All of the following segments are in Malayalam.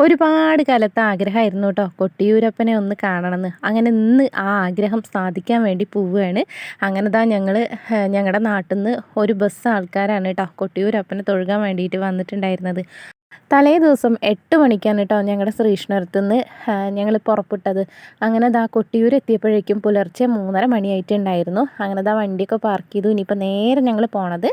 ഒരുപാട് കാലത്തെ ആഗ്രഹമായിരുന്നു കേട്ടോ. കൊട്ടിയൂരപ്പനെ ഒന്ന് കാണണമെന്ന്. അങ്ങനെ ഇന്ന് ആ ആഗ്രഹം സാധിക്കാൻ വേണ്ടി പോവുകയാണ്. അങ്ങനെ താ ഞങ്ങൾ ഞങ്ങളുടെ നാട്ടിൽ നിന്ന് ഒരു ബസ് ആൾക്കാരാണ് കേട്ടോ കൊട്ടിയൂരപ്പനെ തൊഴുകാൻ വേണ്ടിയിട്ട് വന്നിട്ടുണ്ടായിരുന്നത്. തലേ ദിവസം എട്ട് മണിക്കാണ് കേട്ടോ ഞങ്ങളുടെ ശ്രീകൃഷ്ണരത്ത് നിന്ന് ഞങ്ങൾ പുറപ്പെട്ടത്. അങ്ങനെ ദാ കൊട്ടിയൂർ എത്തിയപ്പോഴേക്കും പുലർച്ചെ മൂന്നര മണിയായിട്ടുണ്ടായിരുന്നു. അങ്ങനെ ദാ വണ്ടിയൊക്കെ പാർക്ക് ചെയ്തു. ഇനിയിപ്പോൾ നേരെ ഞങ്ങൾ പോണത്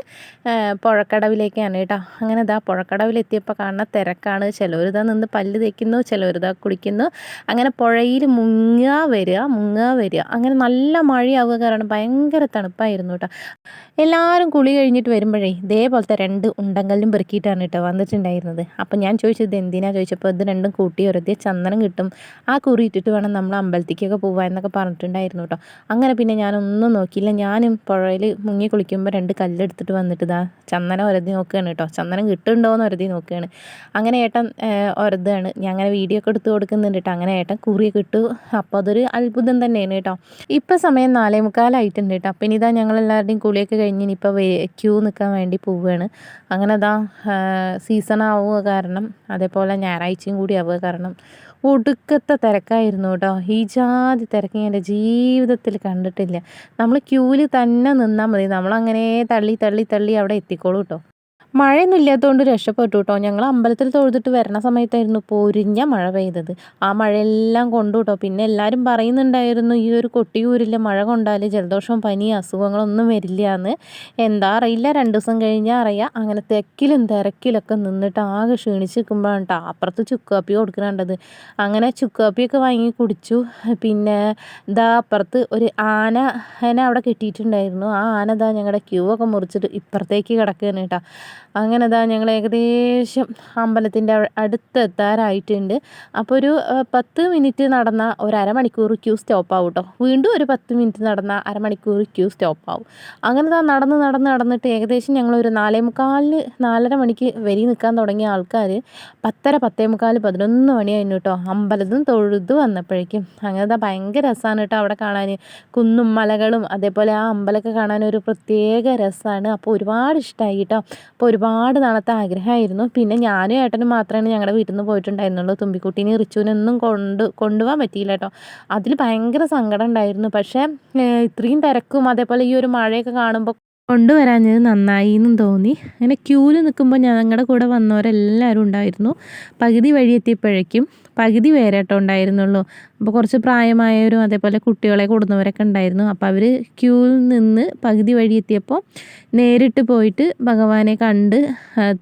പുഴക്കടവിലേക്കാണ് കേട്ടോ അങ്ങനെ ദാ പുഴക്കടവിലെത്തിയപ്പോൾ കാണുന്ന തിരക്കാണ്. ചിലവരിതാ നിന്ന് പല്ല് തേക്കുന്നു ചിലവരിതാ കുളിക്കുന്നു. അങ്ങനെ പുഴയിൽ മുങ്ങുക വരിക മുങ്ങുക വരിക അങ്ങനെ നല്ല മഴയാവുക കാരണം ഭയങ്കര തണുപ്പായിരുന്നു കേട്ടോ എല്ലാവരും കുളി കഴിഞ്ഞിട്ട് വരുമ്പോഴേ ഇതേപോലത്തെ രണ്ട് ഉണ്ടങ്കല്ലും പെറുക്കിയിട്ടാണ് കേട്ടോ വന്നിട്ടുണ്ടായിരുന്നത്. അപ്പം ഞാൻ ചോദിച്ചത് എന്തിനാ? ചോദിച്ചപ്പോൾ ഇത് രണ്ടും കൂട്ടി വെറുതെ ചന്ദനം കിട്ടും. ആ കുറി ഇട്ടിട്ട് വേണം നമ്മൾ അമ്പലത്തിലേക്കൊക്കെ പോകാൻ എന്നൊക്കെ പറഞ്ഞിട്ടുണ്ടായിരുന്നു കേട്ടോ. അങ്ങനെ പിന്നെ ഞാനൊന്നും നോക്കിയില്ല. ഞാനും പുഴയിൽ മുങ്ങി കുളിക്കുമ്പോൾ രണ്ട് കല്ലെടുത്തിട്ട് വന്നിട്ട് ഇതാ ചന്ദനം ഒരതി നോക്കുകയാണ് കേട്ടോ. ചന്ദനം കിട്ടുന്നുണ്ടോ എന്ന് ഒരതി നോക്കുകയാണ്. അങ്ങനെ ഏട്ടൻ ഒരതാണ് ഞാൻ അങ്ങനെ വീഡിയോ ഒക്കെ എടുത്ത് കൊടുക്കുന്നുണ്ട് കേട്ടോ. അങ്ങനെ ഏട്ടൻ കുറിയൊക്കെ കിട്ടു അപ്പോൾ അതൊരു അത്ഭുതം തന്നെയാണ് കേട്ടോ. ഇപ്പം സമയം നാലേ മുക്കാലായിട്ടുണ്ട് കേട്ടോ. അപ്പം ഇനിതാ ഞങ്ങളെല്ലാവരുടെയും കുളിയൊക്കെ കഴിഞ്ഞ് ഇനിയിപ്പോൾ ക്യൂ നിൽക്കാൻ വേണ്ടി പോവുകയാണ്. അങ്ങനെ അതാ സീസൺ ആവുക കാരണം അതേപോലെ ഞായറാഴ്ചയും കൂടി ആവുക കാരണം ഒടുക്കത്തെ തിരക്കായിരുന്നു കേട്ടോ. ഈ ജാതി തിരക്ക് എന്റെ ജീവിതത്തിൽ കണ്ടിട്ടില്ല. നമ്മൾ ക്യൂവിൽ തന്നെ നിന്നാൽ മതി. നമ്മളങ്ങനെ തള്ളി തള്ളി തള്ളി അവിടെ എത്തിക്കോളൂ കേട്ടോ. മഴയൊന്നും ഇല്ലാത്തതുകൊണ്ട് രക്ഷപ്പെട്ടു കേട്ടോ ഞങ്ങൾ അമ്പലത്തിൽ തൊഴുതിട്ട് വരണ സമയത്തായിരുന്നു പൊരിഞ്ഞ മഴ പെയ്തത്. ആ മഴയെല്ലാം കൊണ്ടു കേട്ടോ പിന്നെ എല്ലാവരും പറയുന്നുണ്ടായിരുന്നു ഈ ഒരു കൊട്ടിയൂരിൽ മഴ കൊണ്ടാൽ ജലദോഷവും പനി അസുഖങ്ങളൊന്നും വരില്ല എന്ന് എന്താ അറിയില്ല. രണ്ട് ദിവസം കഴിഞ്ഞാൽ അറിയാം അങ്ങനെ തെക്കിലും തിരക്കിലൊക്കെ നിന്നിട്ട് ആകെ ക്ഷീണിച്ച് നിൽക്കുമ്പോഴാണ് കേട്ടോ അപ്പുറത്ത് ചുക്കാപ്പി കൊടുക്കുന്നുണ്ടത് അങ്ങനെ ചുക്കാപ്പിയൊക്കെ വാങ്ങി കുടിച്ചു. പിന്നെ ഇതാ അപ്പുറത്ത് ഒരു ആന ആന അവിടെ കെട്ടിയിട്ടുണ്ടായിരുന്നു. ആ ആന ഇതാ ഞങ്ങളുടെ ക്യൂ ഒക്കെ മുറിച്ചിട്ട് ഇപ്പുറത്തേക്ക് കിടക്കുകയാണ് കേട്ടോ അങ്ങനെ അതാ ഞങ്ങൾ ഏകദേശം അമ്പലത്തിന്റെ അടുത്തെത്താറായിട്ടുണ്ട്. അപ്പോൾ ഒരു പത്ത് മിനിറ്റ് നടന്ന ഒരു അരമണിക്കൂർ ക്യൂ സ്റ്റോപ്പ് ആവും കേട്ടോ വീണ്ടും ഒരു പത്ത് മിനിറ്റ് നടന്ന അരമണിക്കൂർ ക്യൂ സ്റ്റോപ്പ് ആവും അങ്ങനെ താ നടന്ന് നടന്ന് നടന്നിട്ട് ഏകദേശം ഞങ്ങൾ ഒരു നാലേ മുക്കാലിന് നാലര മണിക്ക് വരി നിൽക്കാൻ തുടങ്ങിയ ആൾക്കാർ പത്തര പത്തേ മുക്കാൽ പതിനൊന്ന് മണിയായിരുന്നു കേട്ടോ അമ്പലത്തും തൊഴുതു വന്നപ്പോഴേക്കും. അങ്ങനെ താ ഭയങ്കര രസമാണ് കേട്ടോ അവിടെ കാണാൻ കുന്നും മലകളും അതേപോലെ ആ അമ്പലമൊക്കെ കാണാൻ ഒരു പ്രത്യേക രസമാണ് അപ്പോൾ ഒരുപാട് ഇഷ്ടമായി കേട്ടോ. അപ്പോൾ ഒരുപാട് നാളത്തെ ആഗ്രഹമായിരുന്നു. പിന്നെ ഞാനും ഏട്ടനും മാത്രമാണ് ഞങ്ങളുടെ വീട്ടിൽ നിന്ന് പോയിട്ടുണ്ടായിരുന്നുള്ളൂ. തുമ്പിക്കുട്ടീനെ റിച്ചുവിനൊന്നും കൊണ്ട് കൊണ്ടുപോകാൻ പറ്റിയില്ല കേട്ടോ. അതിൽ ഭയങ്കര സങ്കടം ഉണ്ടായിരുന്നു. പക്ഷേ ഇത്രയും തിരക്കും അതേപോലെ ഈ ഒരു മഴയൊക്കെ കാണുമ്പോൾ കൊണ്ടുവരാഞ്ഞത് നന്നായി എന്നും തോന്നി. അങ്ങനെ ക്യൂൽ നിൽക്കുമ്പോൾ ഞങ്ങളുടെ കൂടെ വന്നവരെല്ലാവരും ഉണ്ടായിരുന്നു. പകുതി വഴി എത്തിയപ്പോഴേക്കും പകുതി പേരേട്ടോ ഉണ്ടായിരുന്നുള്ളൂ. അപ്പോൾ കുറച്ച് പ്രായമായവരും അതേപോലെ കുട്ടികളെ കൊടുന്നവരൊക്കെ ഉണ്ടായിരുന്നു. അപ്പോൾ അവർ ക്യൂവിൽ നിന്ന് പകുതി വഴി എത്തിയപ്പോൾ നേരിട്ട് പോയിട്ട് ഭഗവാനെ കണ്ട്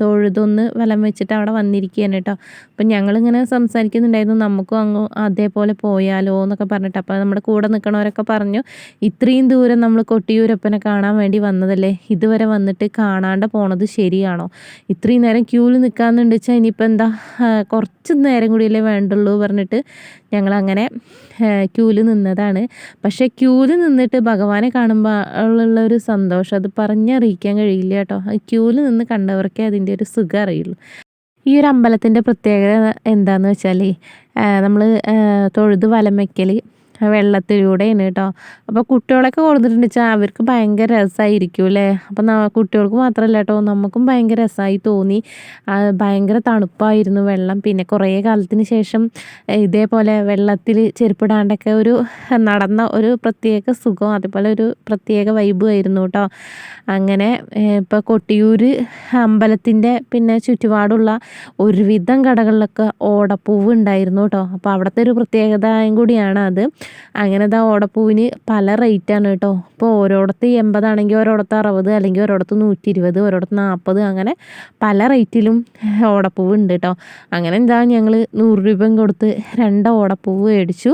തൊഴുതൊന്ന് വലം വെച്ചിട്ട് അവിടെ വന്നിരിക്കുകയാണ് കേട്ടോ. അപ്പം ഞങ്ങളിങ്ങനെ സംസാരിക്കുന്നുണ്ടായിരുന്നു. നമുക്കും അങ്ങ് അതേപോലെ പോയാലോ എന്നൊക്കെ പറഞ്ഞിട്ട്. അപ്പോൾ നമ്മുടെ കൂടെ നിൽക്കണവരൊക്കെ പറഞ്ഞു ഇത്രയും ദൂരം നമ്മൾ കൊട്ടിയൂരപ്പനെ കാണാൻ വേണ്ടി വന്നതല്ലേ ഇതുവരെ വന്നിട്ട് കാണാണ്ട് പോണത് ശരിയാണോ? ഇത്രയും നേരം ക്യൂവിൽ നിൽക്കാമെന്നുണ്ട് വെച്ചാൽ ഇനിയിപ്പോൾ എന്താ കുറച്ച് നേരം കൂടിയല്ലേ വേണ്ടുള്ളൂ പറഞ്ഞിട്ട് ഞങ്ങളങ്ങനെ ക്യൂവിൽ നിന്നതാണ്. പക്ഷേ ക്യൂവിൽ നിന്നിട്ട് ഭഗവാനെ കാണുമ്പോൾ ഉള്ള ഒരു സന്തോഷം അത് പറഞ്ഞറിയിക്കാൻ കഴിയില്ല കേട്ടോ. ക്യൂവിൽ നിന്ന് കണ്ടവർക്കേ അതിന്റെ ഒരു സുഖം അറിയുള്ളൂ. ഈ ഒരു അമ്പലത്തിന്റെ പ്രത്യേകത എന്താണെന്ന് വെച്ചാൽ നമ്മൾ തൊഴുത് വലം വയ്ക്കൽ വെള്ളത്തിലൂടെയാണ് കേട്ടോ. അപ്പോൾ കുട്ടികളൊക്കെ കൊടുത്തിട്ടുണ്ട് വെച്ചാൽ അവർക്ക് ഭയങ്കര രസമായിരിക്കും അല്ലേ? അപ്പം കുട്ടികൾക്ക് മാത്രമല്ല കേട്ടോ നമുക്കും ഭയങ്കര രസമായി തോന്നി. ഭയങ്കര തണുപ്പായിരുന്നു വെള്ളം. പിന്നെ കുറേ കാലത്തിന് ശേഷം ഇതേപോലെ വെള്ളത്തിൽ ചെരുപ്പിടാണ്ടൊക്കെ ഒരു നടന്ന ഒരു പ്രത്യേക സുഖം അതുപോലെ ഒരു പ്രത്യേക വൈബ് ആയിരുന്നു കേട്ടോ. അങ്ങനെ ഇപ്പോൾ കൊട്ടിയൂർ അമ്പലത്തിന്റെ പിന്നെ ചുറ്റുപാടുള്ള ഒരുവിധം കടകളിലൊക്കെ ഓടപ്പൂവ് ഉണ്ടായിരുന്നു കേട്ടോ. അപ്പോൾ അവിടുത്തെ ഒരു പ്രത്യേകതയും കൂടിയാണ് അത്. അങ്ങനെ ഇതാ ഓടപ്പൂവിന് പല റേറ്റാണ് കേട്ടോ. ഇപ്പോൾ ഓരോടത്ത് എൺപതാണെങ്കിൽ ഓരോടത്ത് അറുപത് അല്ലെങ്കിൽ ഓരോടത്ത് നൂറ്റി ഇരുപത് ഓരോടത്ത് നാൽപ്പത് അങ്ങനെ പല റേറ്റിലും ഓടപ്പൂവ് ഉണ്ട് കേട്ടോ. അങ്ങനെ എന്താ ഞങ്ങൾ നൂറ് രൂപയും കൊടുത്ത് രണ്ട് ഓടപ്പൂവ് മേടിച്ചു.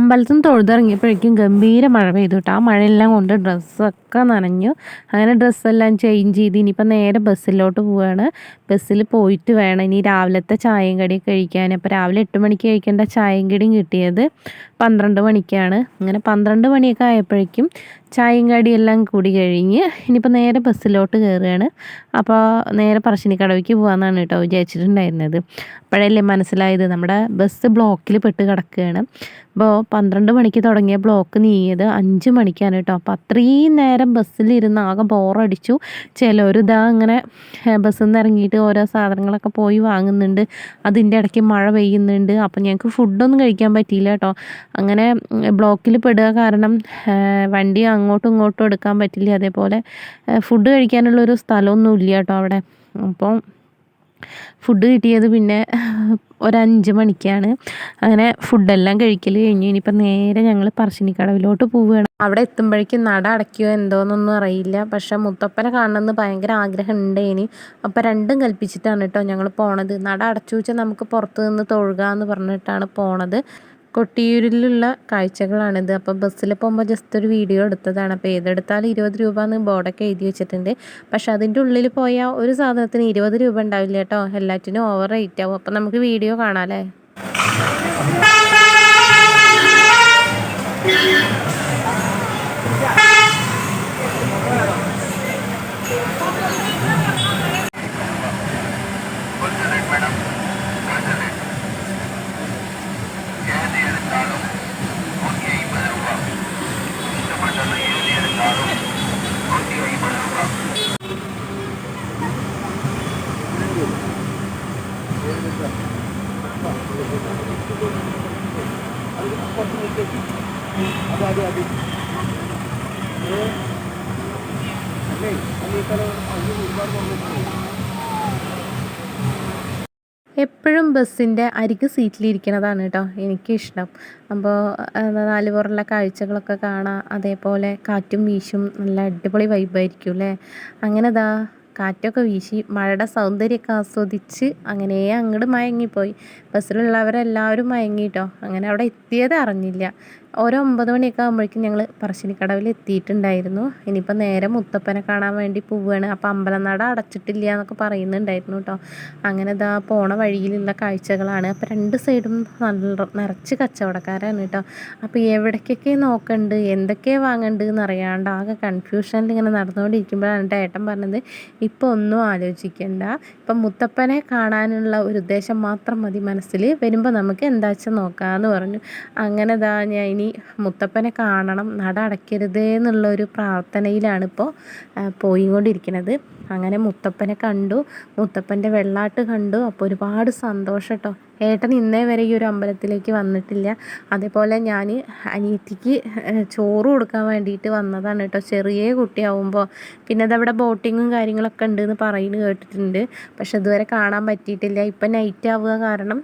അമ്പലത്തിൽ നിന്ന് തൊഴുതിറങ്ങിയപ്പോഴേക്കും ഗംഭീര മഴ പെയ്തു കേട്ടോ. ആ മഴയെല്ലാം കൊണ്ട് ഡ്രസ്സൊക്കെ നനഞ്ഞു. അങ്ങനെ ഡ്രസ്സെല്ലാം ചേഞ്ച് ചെയ്ത് ഇനിയിപ്പോൾ നേരെ ബസ്സിലോട്ട് പോവുകയാണ് ബസ്സിൽ പോയിട്ട് വേണം ഇനി രാവിലത്തെ ചായയും കടിയും കഴിക്കാൻ. അപ്പോൾ രാവിലെ എട്ട് മണിക്ക് കഴിക്കേണ്ട ചായയും കടിയും കിട്ടിയത്. പന്ത്രണ്ട് മണിക്കാണ്. അങ്ങനെ പന്ത്രണ്ട് മണിയൊക്കെ ആയപ്പോഴേക്കും ചായയും കടിയെല്ലാം കൂടി കഴിഞ്ഞ് ഇനിയിപ്പോൾ നേരെ ബസ്സിലോട്ട് കയറുകയാണ് അപ്പോൾ നേരെ പറശ്ശിനിക്കടവിക്ക് പോകാമെന്നാണ് കേട്ടോ വിചാരിച്ചിട്ടുണ്ടായിരുന്നത്. അപ്പോഴല്ലേ മനസ്സിലായത് നമ്മുടെ ബസ് ബ്ലോക്കിൽ പെട്ട് കിടക്കുകയാണ്. അപ്പോൾ പന്ത്രണ്ട് മണിക്ക് തുടങ്ങിയ ബ്ലോക്ക് നീങ്ങിയത് അഞ്ച് മണിക്കാണ് കേട്ടോ. അപ്പോൾ അത്രയും നേരം ബസ്സിലിരുന്ന് ആകെ ബോറടിച്ചു. ചിലരിതാ അങ്ങനെ ബസ്സിൽ നിന്ന് ഇറങ്ങിയിട്ട് ഓരോ സാധനങ്ങളൊക്കെ പോയി വാങ്ങുന്നുണ്ട്. അതിന്റെ ഇടയ്ക്ക് മഴ പെയ്യുന്നുണ്ട്. അപ്പോൾ ഞങ്ങൾക്ക് ഫുഡൊന്നും കഴിക്കാൻ പറ്റിയില്ല കേട്ടോ. അങ്ങനെ ബ്ലോക്കിൽ പെടുക കാരണം വണ്ടി അങ്ങോട്ടും ഇങ്ങോട്ടും എടുക്കാൻ പറ്റില്ല. അതേപോലെ ഫുഡ് കഴിക്കാനുള്ളൊരു സ്ഥലമൊന്നും ഇല്ല കേട്ടോ അവിടെ. അപ്പോൾ ഫുഡ് കിട്ടിയത് പിന്നെ ഒരഞ്ച് മണിക്കാണ്. അങ്ങനെ ഫുഡെല്ലാം കഴിക്കൽ കഴിഞ്ഞു ഇനിയിപ്പോൾ നേരെ ഞങ്ങൾ പറശ്ശിനിക്കടവിലോട്ട് പോവുകയാണ്. അവിടെ എത്തുമ്പോഴേക്കും നട അടയ്ക്കുമോ എന്തോന്നൊന്നും അറിയില്ല. പക്ഷെ മുത്തപ്പനെ കാണണമെന്ന് ഭയങ്കര ആഗ്രഹം ഉണ്ട് ഇനി. അപ്പോൾ രണ്ടും കൽപ്പിച്ചിട്ടാണ് കേട്ടോ ഞങ്ങൾ പോണത്. നട അടച്ചു വെച്ചാൽ നമുക്ക് പുറത്ത് നിന്ന് തൊഴുക എന്ന് പറഞ്ഞിട്ടാണ് പോണത്. കൊട്ടിയൂരിലുള്ള കാഴ്ചകളാണിത്. അപ്പോൾ ബസ്സിൽ പോകുമ്പോൾ ജസ്റ്റ് ഒരു വീഡിയോ എടുത്തതാണ്. അപ്പോൾ ഏതെടുത്താലും ഇരുപത് രൂപ എന്ന് ബോർഡൊക്കെ എഴുതി വെച്ചിട്ടുണ്ട്. പക്ഷെ അതിന്റെ ഉള്ളിൽ പോയാൽ ഒരു സാധനത്തിന് ഇരുപത് രൂപ ഉണ്ടാവില്ല കേട്ടോ. എല്ലാറ്റിനും ഓവർ റേറ്റ് ആവും. അപ്പോൾ നമുക്ക് വീഡിയോ കാണാമല്ലേ എപ്പോഴും ബസ്സിന്റെ അരിക് സീറ്റിലിരിക്കുന്നതാണ് കേട്ടോ എനിക്കിഷ്ടം. അപ്പോൾ നാല് പുറമുള്ള കാഴ്ചകളൊക്കെ കാണാം അതേപോലെ കാറ്റും വീശും നല്ല അടിപൊളി വൈബായിരിക്കും അല്ലേ അങ്ങനെ ദാ കാറ്റൊക്കെ വീശി മഴയുടെ സൗന്ദര്യമൊക്കെ ആസ്വദിച്ച് അങ്ങനെ അങ്ങോട്ട് മയങ്ങിപ്പോയി. ബസ്സിലുള്ളവരെല്ലാവരും മയങ്ങിട്ടോ അങ്ങനെ അവിടെ എത്തിയത് അറിഞ്ഞില്ല ഓരോ ഒമ്പത് മണിയൊക്കെ ആകുമ്പോഴേക്കും ഞങ്ങൾ പറശ്ശിനിക്കടവിൽ എത്തിയിട്ടുണ്ടായിരുന്നു. ഇനിയിപ്പോൾ നേരെ മുത്തപ്പനെ കാണാൻ വേണ്ടി പോവുകയാണ് അപ്പോൾ അമ്പലനട അടച്ചിട്ടില്ല എന്നൊക്കെ പറയുന്നുണ്ടായിരുന്നു കേട്ടോ. അങ്ങനെ ഇതാ പോണ വഴിയിലുള്ള കാഴ്ചകളാണ്. അപ്പോൾ രണ്ട് സൈഡും നല്ല നിറച്ച് കച്ചവടക്കാരാണ് കേട്ടോ. അപ്പോൾ എവിടേക്കൊക്കെ നോക്കണ്ട് എന്തൊക്കെ വാങ്ങണ്ട് എന്ന് അറിയാണ്ട് ആകെ കൺഫ്യൂഷനിൽ ഇങ്ങനെ നടന്നുകൊണ്ടിരിക്കുമ്പോഴാണ് ഏട്ടൻ പറഞ്ഞത് ഇപ്പോൾ ഒന്നും ആലോചിക്കേണ്ട. ഇപ്പം മുത്തപ്പനെ കാണാനുള്ള ഒരു ഉദ്ദേശം മാത്രം മതി മനസ്സിൽ വരുമ്പോൾ നമുക്ക് എന്താ വെച്ചാൽ നോക്കാമെന്ന് പറഞ്ഞു. അങ്ങനെ ഇതാ ഞാൻ ഇനി മുത്തപ്പനെ കാണണം നട അടയ്ക്കരുതേ എന്നുള്ള ഒരു പ്രാർത്ഥനയിലാണ് ഇപ്പോൾ പോയിക്കൊണ്ടിരിക്കുന്നത് അങ്ങനെ മുത്തപ്പനെ കണ്ടു മുത്തപ്പന്റെ വെള്ളാട്ട് കണ്ടു. അപ്പോൾ ഒരുപാട് സന്തോഷം കേട്ടോ ഏട്ടൻ ഇന്നേ വരെ ഈ ഒരു അമ്പലത്തിലേക്ക് വന്നിട്ടില്ല. അതേപോലെ ഞാൻ അനിയത്തിക്ക് ചോറ് കൊടുക്കാൻ വേണ്ടിയിട്ട് വന്നതാണ് കേട്ടോ. ചെറിയ കുട്ടിയാവുമ്പോൾ പിന്നെ അതവിടെ ബോട്ടിങ്ങും കാര്യങ്ങളൊക്കെ ഉണ്ട് എന്ന് പറയുന്നത് കേട്ടിട്ടുണ്ട്. പക്ഷെ ഇതുവരെ കാണാൻ പറ്റിയിട്ടില്ല. ഇപ്പം നൈറ്റ് ആവുക കാരണം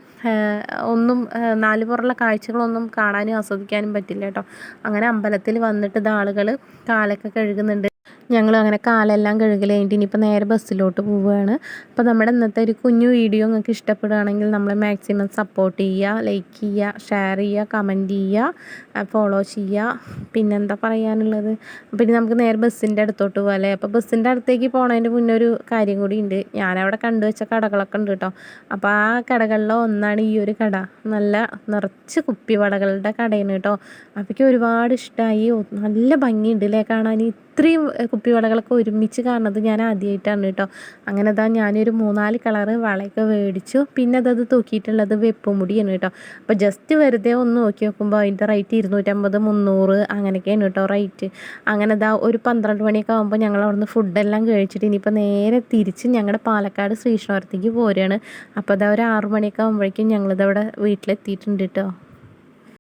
ഒന്നും നാല് പുറമുള്ള കാഴ്ചകളൊന്നും കാണാനും ആസ്വദിക്കാനും പറ്റില്ല കേട്ടോ. അങ്ങനെ അമ്പലത്തിൽ വന്നിട്ട് ആളുകൾ കാലൊക്കെ കഴുകുന്നുണ്ട്. ഞങ്ങൾ അങ്ങനെ കാലെല്ലാം കഴുകൽ കഴിഞ്ഞിട്ട് ഇനിയിപ്പോൾ നേരെ ബസ്സിലോട്ട് പോവുകയാണ് അപ്പോൾ നമ്മുടെ ഇന്നത്തെ ഒരു കുഞ്ഞു വീഡിയോ നിങ്ങൾക്ക് ഇഷ്ടപ്പെടുകയാണെങ്കിൽ നമ്മൾ മാക്സിമം സപ്പോർട്ട് ചെയ്യുക ലൈക്ക് ചെയ്യുക ഷെയർ ചെയ്യുക കമന്റ് ചെയ്യുക ഫോളോ ചെയ്യുക. പിന്നെന്താ പറയാനുള്ളത്? പിന്നെ നമുക്ക് നേരെ ബസ്സിന്റെ അടുത്തോട്ട് പോകാം അല്ലേ? അപ്പോൾ ബസ്സിന്റെ അടുത്തേക്ക് പോണതിന്റെ മുന്നേ ഒരു കാര്യം കൂടി ഉണ്ട്. ഞാനവിടെ കണ്ടുവച്ച കടകളൊക്കെ ഉണ്ട് കേട്ടോ. അപ്പോൾ ആ കടകളിലെ ഒന്നാണ് ഈ ഒരു കട. നല്ല നിറച്ച് കുപ്പി വടകളുടെ കടയാണ് കേട്ടോ. അപ്പോഴേക്കും ഒരുപാട് ഇഷ്ടമായി നല്ല ഭംഗിയുണ്ട് അല്ലേ കാണാൻ? ഇത്രയും കുപ്പിവളകളൊക്കെ ഒരുമിച്ച് കാണുന്നത് ഞാൻ ആദ്യമായിട്ടാണ് കേട്ടോ. അങ്ങനെ അതാ ഞാനൊരു മൂന്നാൽ കളറ് വളയൊക്കെ മേടിച്ചു. പിന്നെ അതത് തൂക്കിയിട്ടുള്ളത് വെപ്പുമുടിയാണ് കേട്ടോ. അപ്പോൾ ജസ്റ്റ് വെറുതെ ഒന്ന് നോക്കി നോക്കുമ്പോൾ അതിന്റെ റേറ്റ് ഇരുന്നൂറ്റമ്പത് മുന്നൂറ് അങ്ങനെയൊക്കെയാണ് കേട്ടോ റേറ്റ് അങ്ങനെ അതാ ഒരു പന്ത്രണ്ട് മണിയൊക്കെ ആകുമ്പോൾ ഞങ്ങൾ അവിടുന്ന് ഫുഡെല്ലാം കഴിച്ചിട്ട് ഇനിയിപ്പോൾ നേരെ തിരിച്ച് ഞങ്ങളുടെ പാലക്കാട് ശ്രീകൃഷ്ണപുരത്തേക്ക് പോരുകയാണ് അപ്പോൾ അതാ ഒരു ആറു മണിയൊക്കെ ആകുമ്പോഴേക്കും ഞങ്ങളിതവിടെ വീട്ടിലെത്തിയിട്ടുണ്ട് കേട്ടോ.